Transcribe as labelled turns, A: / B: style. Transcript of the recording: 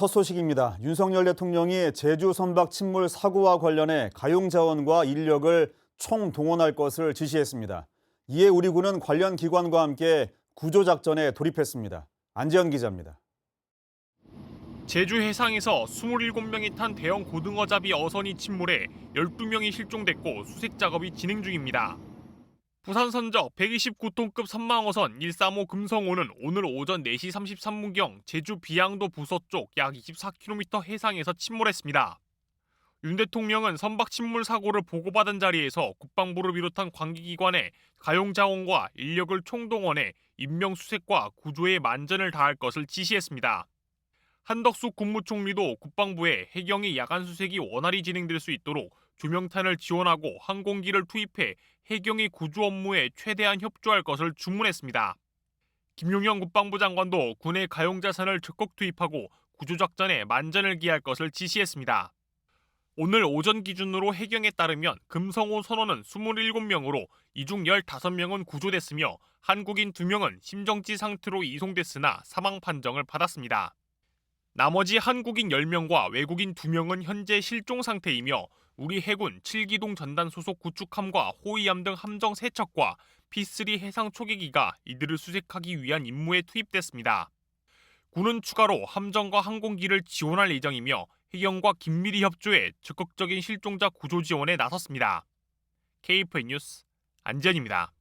A: 첫 소식입니다. 윤석열 대통령이 제주 선박 침몰 사고와 관련해 가용 자원과 인력을 총 동원할 것을 지시했습니다. 이에 우리 군은 관련 기관과 함께 구조 작전에 돌입했습니다. 안지현 기자입니다.
B: 제주 해상에서 27명이 탄 대형 고등어 잡이 어선이 침몰해 12명이 실종됐고 수색 작업이 진행 중입니다. 부산 선적 129톤급 선망어선 135 금성호는 오늘 오전 4시 33분경 제주 비양도 부서 쪽 약 24km 해상에서 침몰했습니다. 윤 대통령은 선박 침몰 사고를 보고받은 자리에서 국방부를 비롯한 관계기관에 가용자원과 인력을 총동원해 인명수색과 구조에 만전을 다할 것을 지시했습니다. 한덕수 국무총리도 국방부에 해경의 야간 수색이 원활히 진행될 수 있도록 조명탄을 지원하고 항공기를 투입해 해경의 구조 업무에 최대한 협조할 것을 주문했습니다. 김용현 국방부 장관도 군의 가용 자산을 적극 투입하고 구조작전에 만전을 기할 것을 지시했습니다. 오늘 오전 기준으로 해경에 따르면 금성호 선원은 27명으로 이 중 15명은 구조됐으며 한국인 2명은 심정지 상태로 이송됐으나 사망 판정을 받았습니다. 나머지 한국인 10명과 외국인 2명은 현재 실종 상태이며 우리 해군 7기동 전단 소속 구축함과 호위함 등 함정 3척과 P3 해상 초계기가 이들을 수색하기 위한 임무에 투입됐습니다. 군은 추가로 함정과 항공기를 지원할 예정이며 해경과 긴밀히 협조해 적극적인 실종자 구조 지원에 나섰습니다. KF 뉴스 안지현입니다.